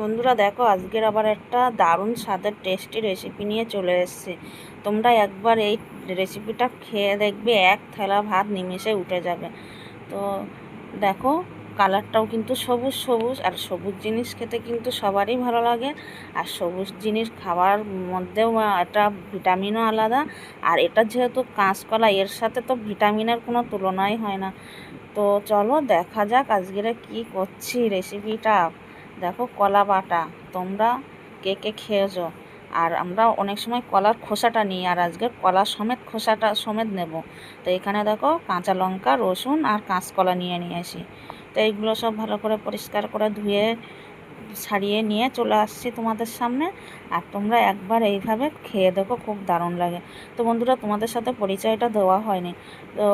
বন্ধুরা দেখো, আজকের আবার একটা দারুণ স্বাদের টেস্টি রেসিপি নিয়ে চলে এসেছি। তোমরা একবার এই রেসিপিটা খেয়ে দেখবে, এক থালা ভাত নিমেষে উঠে যাবে। তো দেখো কালারটাও কিন্তু সবুজ সবুজ, আর সবুজ জিনিস খেতে কিন্তু সবারই ভালো লাগে। আর সবুজ জিনিস খাওয়ার মধ্যেও একটা ভিটামিনও আলাদা। আর এটা যেহেতু কাঁচকলা, এর সাথে তো ভিটামিনের কোনো তুলনাই হয় না। তো চলো, দেখা যাক আজকেরা কি করছি রেসিপিটা দেখো কলা বাটা, তোমরা কে কে খেয়েছো? আর আমরা অনেক সময় কলার খোসাটা নিই, আর আজকে কলা সমেত খোসাটা সমেত নেব। তো এখানে দেখো কাঁচা লঙ্কা, রসুন আর কাঁচকলা নিয়ে নিয়ে আসি। তো এইগুলো সব ভালো করে পরিষ্কার করে ধুয়ে ছাড়িয়ে নিয়ে চলে আসছি তোমাদের সামনে। আর তোমরা একবার এইভাবে খেয়ে দেখো, খুব দারুণ লাগে। তো বন্ধুরা, তোমাদের সাথে পরিচয়টা দেওয়া হয়নি। তো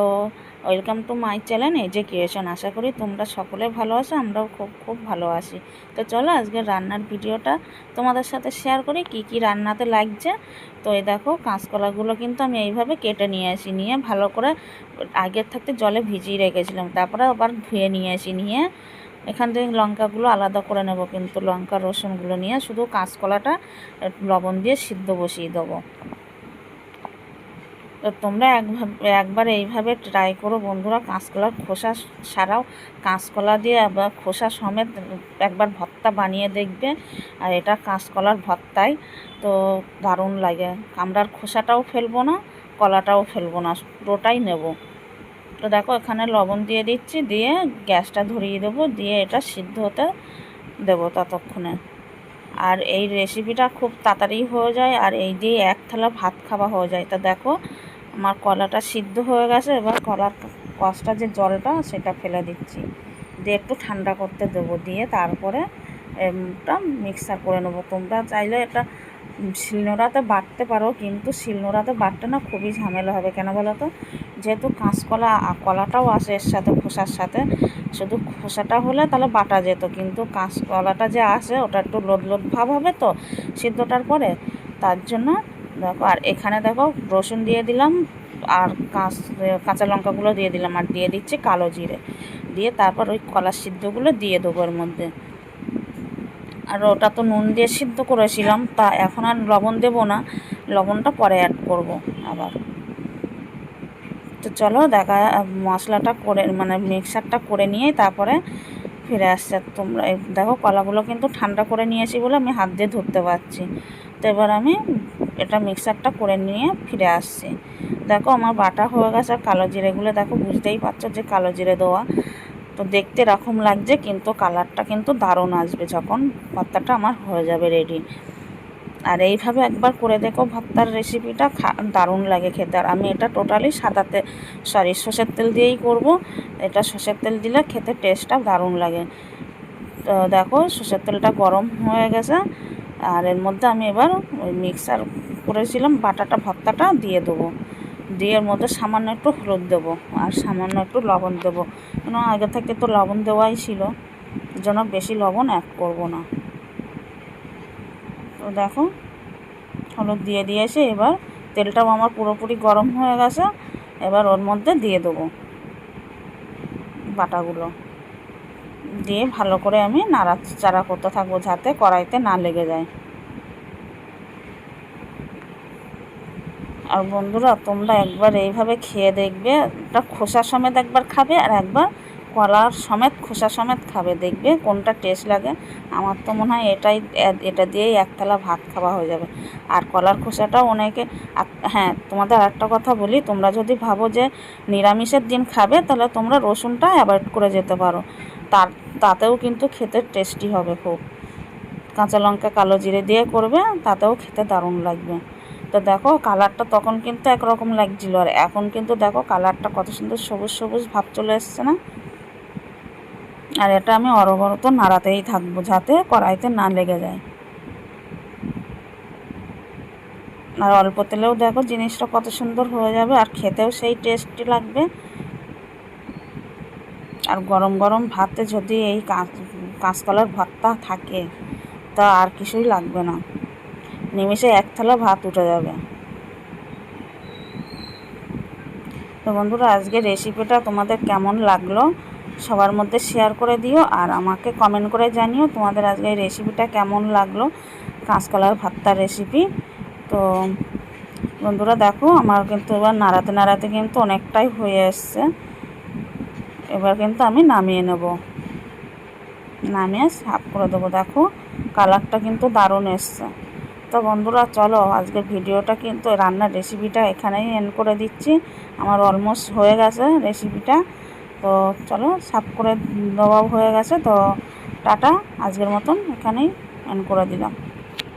ওয়েলকাম টু মাই চ্যানেল এই যে ক্রিয়েশন আশা করি তোমরা সকলে ভালো আছো, আমরাও খুব খুব ভালো আছি। তো চলো আজকে রান্নার ভিডিওটা তোমাদের সাথে শেয়ার করি, কি কি রান্নাতে লাগছে। তো এই দেখো, কাঁচকলাগুলো কিন্তু আমি এইভাবে কেটে নিয়ে আসি, নিয়ে ভালো করে আগের থাকতে জলে ভিজিয়ে রেখেছিলাম। তারপরে আবার ধুয়ে নিয়ে আসি, নিয়ে এখান থেকে লঙ্কাগুলো আলাদা করে নেব কিন্তু লঙ্কা, রসুনগুলো নিয়ে শুধু কাঁচকলাটা লবণ দিয়ে সিদ্ধ বসিয়ে দেবো। তো তোমরা একভাবে, একবার এইভাবে ট্রাই করো বন্ধুরা, কাঁচকলার খোসা ছাড়াও কাঁচকলা দিয়ে আবার খোসা সমেত একবার ভর্তা বানিয়ে দেখবে, আর এটা কাঁচকলার ভর্তাই। তো দারুণ লাগে, কামড়ার খোসাটাও ফেলব না, কলাটাও ফেলব না, পুরোটাই নেব। তো দেখো, এখানে লবণ দিয়ে দিচ্ছি, দিয়ে গ্যাসটা ধরিয়ে দেবো, দিয়ে এটা সিদ্ধ হতে দেবো ততক্ষণে। আর এই রেসিপিটা খুব তাড়াতাড়ি হয়ে যায়, আর এই দিয়ে এক থালা ভাত খাওয়া হয়ে যায়। তা দেখো, আমার কলাটা সিদ্ধ হয়ে গেছে, এবার কলার কষটা যে জলটা, সেটা ফেলে দিচ্ছি। দিয়ে একটু ঠান্ডা করতে দেবো, দিয়ে তারপরে মিক্সার করে নেব। তোমরা চাইলে এটা শিলনোড়াতে বাটতে পারো, কিন্তু শিলনোড়াতে বাটতে না খুবই ঝামেলা হবে। কেন বলো তো? যেহেতু কাঁচকলা কলাটাও আসে এর সাথে, খোসার সাথে। শুধু খোসাটা হলে তাহলে বাটা যেত, কিন্তু কাঁচকলাটা যে আসে, ওটা একটু লোদ লোদ ভাব হবে তো সিদ্ধটার পরে। তার জন্য দেখো, আর এখানে দেখো, রসুন দিয়ে দিলাম, আর কাঁচ কাঁচা লঙ্কাগুলো দিয়ে দিলাম, আর দিয়ে দিচ্ছি কালো জিরে। দিয়ে তারপর ওই কলার সিদ্ধগুলো দিয়ে দেবো এর মধ্যে। আর ওটা তো নুন দিয়ে সিদ্ধ করেছিলাম, তা এখন আর লবণ দেবো না, লবণটা পরে অ্যাড করব আবার। তো চলো দেখা, মশলাটা করে মানে মিক্সারটা করে নিয়ে তারপরে ফিরে আসছে। তোমরা দেখো কলাগুলো কিন্তু ঠান্ডা করে নিয়েছি বলে আমি হাত দিয়ে ধরতে পারছি। তো এবার আমি এটা মিক্সারটা করে নিয়ে ফিরে আসছি। দেখো আমার বাটা হয়ে গেছে আর কালো জিরেগুলো, দেখো বুঝতেই পারছ যে কালো জিরে দেওয়া। তো দেখতে এরকম লাগছে, কিন্তু কালারটা কিন্তু দারুণ আসবে যখন ভর্তাটা আমার হয়ে যাবে রেডি আর এইভাবে একবার করে দেখো ভর্তার রেসিপিটা দারুণ লাগে খেতে। আর আমি এটা টোটালি সাদাতে সরি সর্ষের তেল দিয়েই করব। এটা সর্ষের তেল দিলে খেতে টেস্টটা দারুণ লাগে। তো দেখো, সর্ষের তেলটা গরম হয়ে গেছে। আর এর মধ্যে আমি এবার ওই মিক্সার করেছিলাম, বাটাটা, ভর্তাটা দিয়ে দেবো। দিয়ে মধ্যে সামান্য একটু হলুদ দেবো আর সামান্য একটু লবণ দেবো। কেন আগে থেকে তো লবণ দেওয়াই ছিল জন্য বেশি লবণ অ্যাড করব না। তো দেখো, হলুদ দিয়ে দিয়েছে, এবার তেলটাও আমার পুরোপুরি গরম হয়ে গেছে, এবার ওর মধ্যে দিয়ে দেবো বাটাগুলো। দিয়ে ভালো করে আমি নাড়াচাড়া করতে থাকব যাতে কড়াইতে না লেগে যায়। আর বন্ধুরা, তোমরা একবার এইভাবে খেয়ে দেখবে। এটা খোসা সমেত একবার খাবে আর একবার কলার সমেত খোসা সমেত খাবে। দেখবে কোনটা টেস্ট লাগে। আমার তো মনে হয় এটাই, এটা দিয়েই একতলা ভাত খাওয়া হয়ে যাবে। আর কলার খোসাটাও অনেকে হ্যাঁ তোমাদের আরেকটা কথা বলি, তোমরা যদি ভাবো যে নিরামিষের দিন খাবে, তাহলে তোমরা রসুনটা অ্যাভয়েড করে যেতে পারো। তার, তাতেও কিন্তু খেতে টেস্টি হবে খুব। কাঁচা লঙ্কা কালো জিরে দিয়ে করবে, তাতেও খেতে দারুণ লাগবে। তো দেখো কালারটা তখন কিন্তু একরকম লাগছিল। আর এখন কিন্তু দেখো কালারটা কত সুন্দর সবুজ সবুজ ভাব চলে এসছে না? আর এটা আমি অরবরত নাড়াতেই থাকব যাতে কড়াইতে না লেগে যায়। আর অল্প তেলেও দেখো জিনিসটা কত সুন্দর হয়ে যাবে আর খেতেও সেই টেস্টি লাগবে। আর গরম গরম ভাতে যদি এই কাঁচকলার ভর্তা থাকে, তা আর কিছুই লাগবে না। নিমেষে এক থালা ভাত উঠে যাবে। তো বন্ধুরা আজকে রেসিপিটা তোমাদের কেমন লাগল সবার মধ্যে শেয়ার করে দিও আর আমাকে কমেন্ট করে জানিও তোমাদের আজকে এই রেসিপিটা কেমন লাগল, কাঁচকলার ভর্তার রেসিপি তো বন্ধুরা, দেখো, আমার কিন্তু এবার নাড়াতে নাড়াতে কিন্তু অনেকটাই হয়ে এসছে। এবার কিন্তু আমি নামিয়ে নেব। নামিয়ে সাফ করে দেবো। দেখো কালারটা কিন্তু দারুণ এসছে। তো বন্ধুরা, চলো আজকের ভিডিওটা কিন্তু রান্নার রেসিপিটা এখানেই এন্ড করে দিচ্ছি। আমার অলমোস্ট হয়ে গেছে রেসিপিটা তো চলো, সাফ করে দেওয়াও হয়ে গেছে। তো টাটা, আজকের মতন এখানেই এন্ড করে দিলাম।